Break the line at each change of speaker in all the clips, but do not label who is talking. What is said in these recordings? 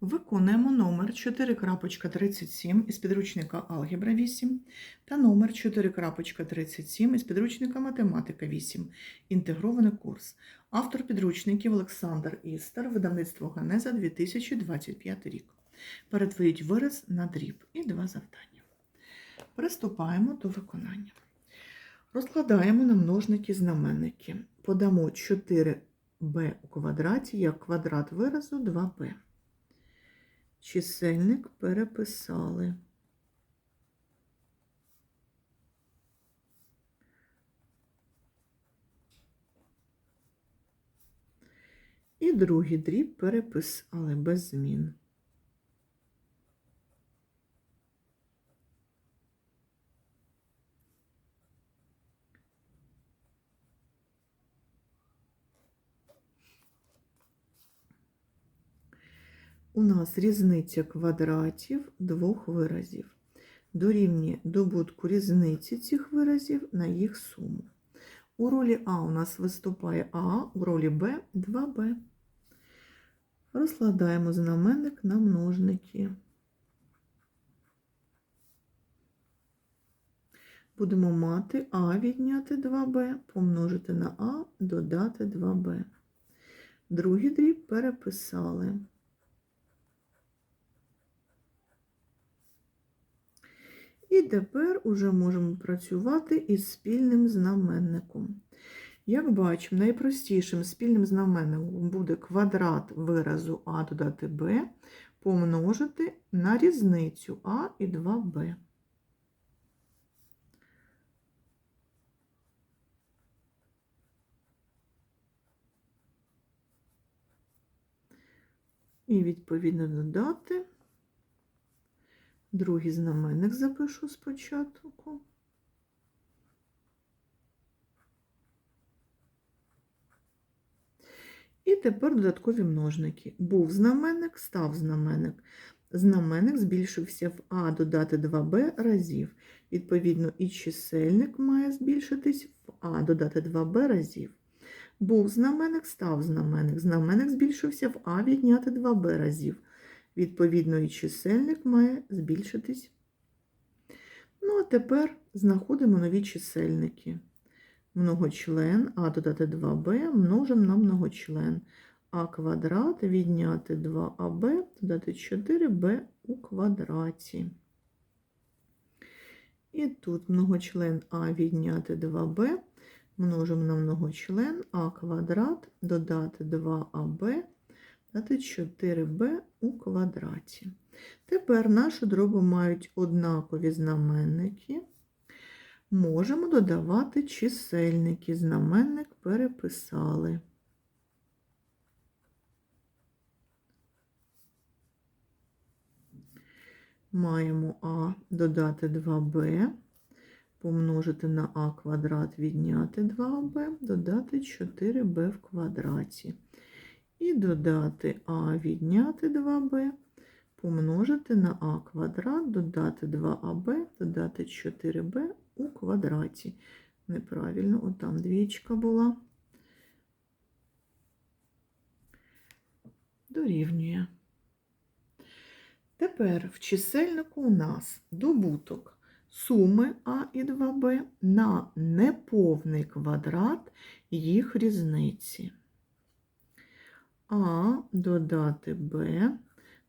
Виконуємо номер 4.37 із підручника Алгебра 8 та номер 4.37 із підручника Математика 8. Інтегрований курс. Автор підручників Олександр Істер, видавництво Ганеза 2025 рік. Перетворіть вираз на дріб і два завдання. Приступаємо до виконання. Розкладаємо на множники знаменники. Подамо 4b у квадраті як квадрат виразу 2b. Чисельник переписали. І другий дріб переписали без змін. У нас різниця квадратів двох виразів. Дорівнює добутку різниці цих виразів на їх суму. У ролі А у нас виступає А, у ролі Б 2Б. Розкладаємо знаменник на множники. Будемо мати А відняти 2Б, помножити на А, додати 2Б. Другий дріб переписали. І тепер уже можемо працювати із спільним знаменником. Як бачимо, найпростішим спільним знаменником буде квадрат виразу А додати Б помножити на різницю А і 2Б. І відповідно додати. Другий знаменник запишу спочатку. І тепер додаткові множники. Був знаменник, став знаменник. Знаменник збільшився в А додати 2Б разів. Відповідно, і чисельник має збільшитись в А додати 2Б разів. Був знаменник, став знаменник. Знаменник збільшився в А відняти 2Б разів. Відповідно, і чисельник має збільшитись. Ну, а тепер знаходимо нові чисельники. Многочлен А додати 2b множимо на многочлен. А квадрат відняти 2аб додати 4b у квадраті. І тут многочлен А відняти 2b множимо на многочлен А квадрат додати 2аб дати 4b у квадраті. Тепер наші дроби мають однакові знаменники. Можемо додавати чисельники. Знаменник переписали. Маємо А додати 2b, помножити на А квадрат, відняти 2b, додати 4b в квадраті. І додати А відняти 2b, помножити на А квадрат, додати 2аб, додати 4b у квадраті. Неправильно, отам двічка була. Дорівнює. Тепер в чисельнику у нас добуток суми А і 2b на неповний квадрат їх різниці. А додати b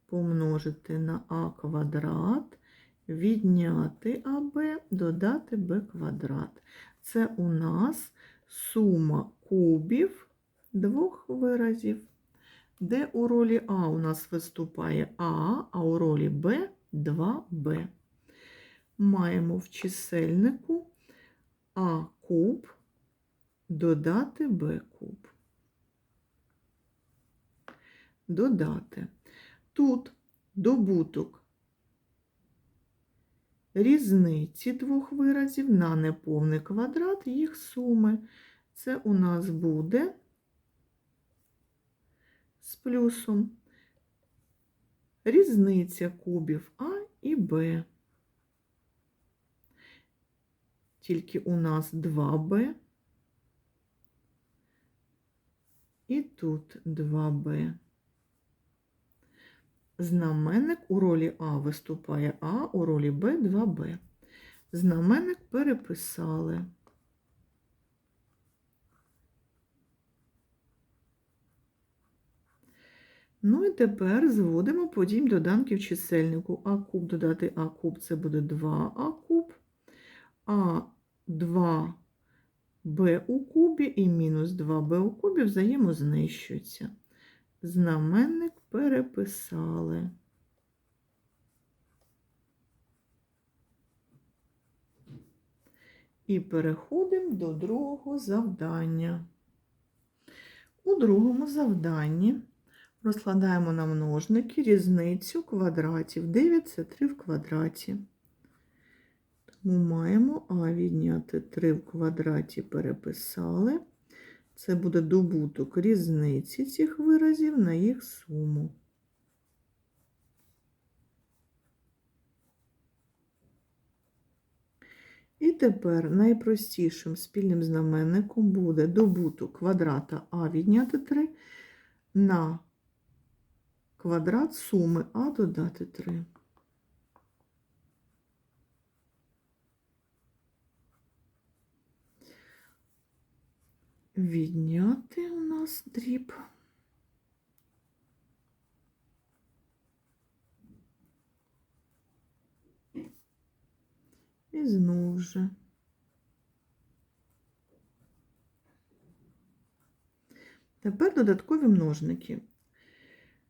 помножити на а квадрат, відняти АБ, додати b квадрат. Це у нас сума кубів двох виразів, де у ролі А у нас виступає А, а у ролі Б 2b. Маємо в чисельнику А куб додати Б куб. Додати. Тут добуток різниці двох виразів на неповний квадрат їх суми. Це у нас буде з плюсом різниця кубів А і Б. Тільки у нас 2Б і тут 2Б. Знаменник у ролі А виступає А, у ролі Б 2Б. Знаменник переписали. Ну і тепер зводимо подім доданків чисельнику. А куб додати А куб це буде 2А куб, а 2Б у кубі і мінус 2Б у кубі взаємознищуються. Знаменник переписали. І переходимо до другого завдання. У другому завданні розкладаємо на множники різницю квадратів. 9 це 3 в квадраті. Тому маємо А відняти 3 в квадраті переписали. Це буде добуток різниці цих виразів на їх суму. І тепер найпростішим спільним знаменником буде добуток квадрата А відняти 3 на квадрат суми А додати 3. Відняти у нас дріб. І знову же. Тепер додаткові множники.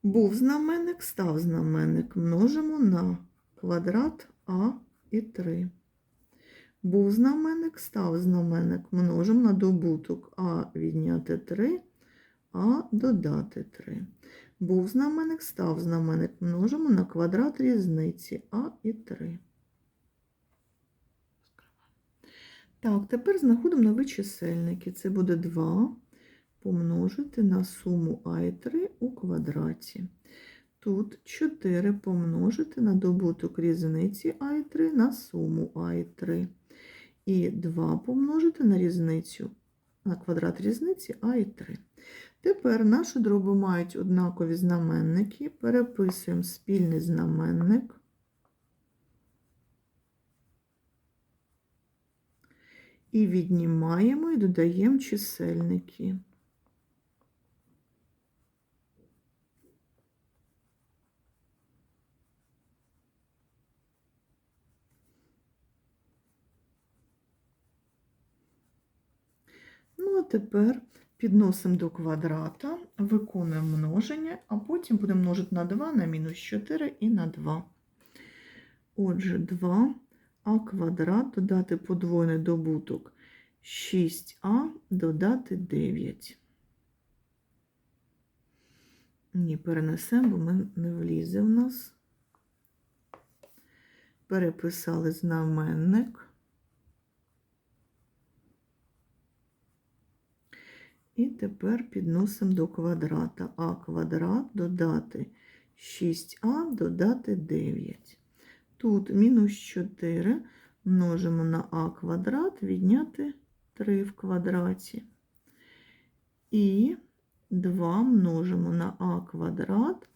Був знаменник, став знаменник. Множимо на квадрат А і 3. Був знаменник, став знаменник. Множимо на добуток А відняти 3, А додати 3. Був знаменник, став знаменник. Множимо на квадрат різниці А і 3. Так, тепер знаходимо нові чисельники. Це буде 2 помножити на суму А і 3 у квадраті. Тут 4 помножити на добуток різниці А і 3 на суму А і 3. І 2 помножити на різницю, на квадрат різниці А і 3. Тепер наші дроби мають однакові знаменники. Переписуємо спільний знаменник. І віднімаємо і додаємо чисельники. Ну, а тепер підносимо до квадрата, виконуємо множення, а потім будемо множити на 2, на мінус 4 і на 2. Отже, 2 а квадрат додати подвойний добуток 6а додати 9. Ні, перенесемо, бо ми не влізе в нас. Переписали знаменник. І тепер підносимо до квадрата. А квадрат додати 6а додати 9. Тут мінус 4 множимо на а квадрат, відняти 3 в квадраті. І 2 множимо на а квадрат,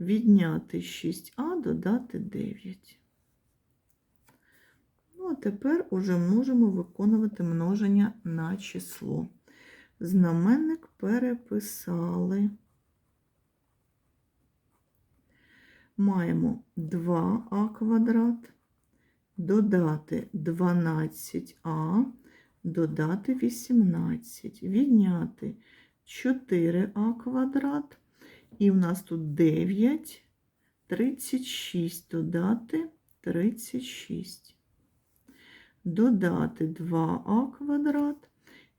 відняти 6а, додати 9. Ну, а тепер уже можемо виконувати множення на число. Знаменник переписали. Маємо 2а квадрат, додати 12а, додати 18, відняти 4а квадрат, і в нас тут 9, 36, додати 36. Додати 2а квадрат,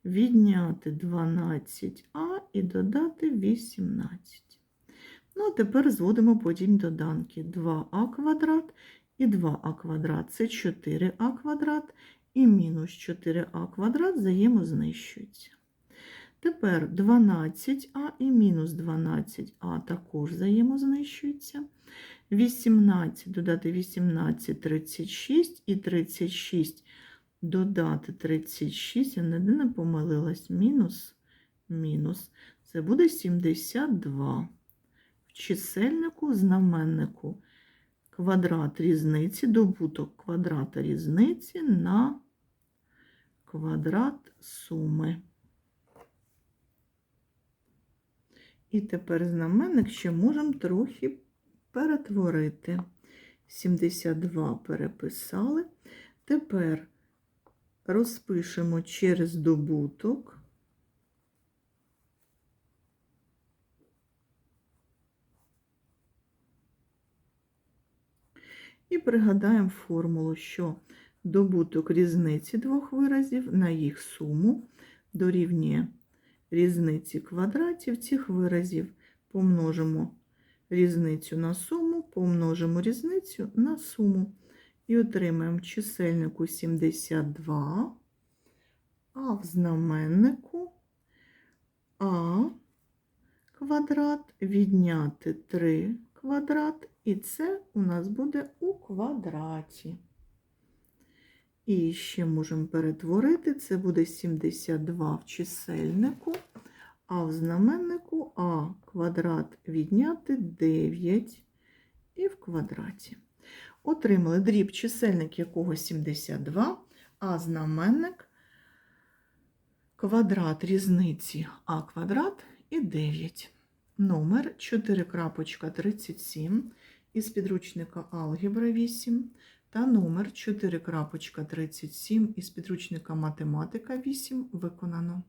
відняти 12а і додати 18. Ну, а тепер зводимо потім доданки 2а квадрат і 2а квадрат це 4а квадрат і мінус 4а квадрат взаємознищуються. Тепер 12а і мінус 12а також взаємознищуються. 18 додати 18 36 і 36 додати 36, я не помилилась, мінус, мінус. Це буде 72. В чисельнику, знаменнику квадрат різниці, добуток квадрата різниці на квадрат суми. І тепер знаменник ще можемо трохи перетворити. 72 переписали. Тепер розпишемо через добуток. І пригадаємо формулу, що добуток різниці двох виразів на їх суму дорівнює різниці квадратів цих виразів. Помножимо різницю на суму, помножимо різницю на суму. І отримаємо в чисельнику 72, а в знаменнику а квадрат відняти 3 квадрат, і це у нас буде у квадраті. І ще можемо перетворити, це буде 72 в чисельнику, а в знаменнику а квадрат відняти 9 і в квадраті. Отримали дріб чисельник якого 72, а знаменник квадрат різниці а квадрат і 9. Номер 4.37 із підручника Алгебра 8 та номер 4.37 із підручника Математика 8 виконано.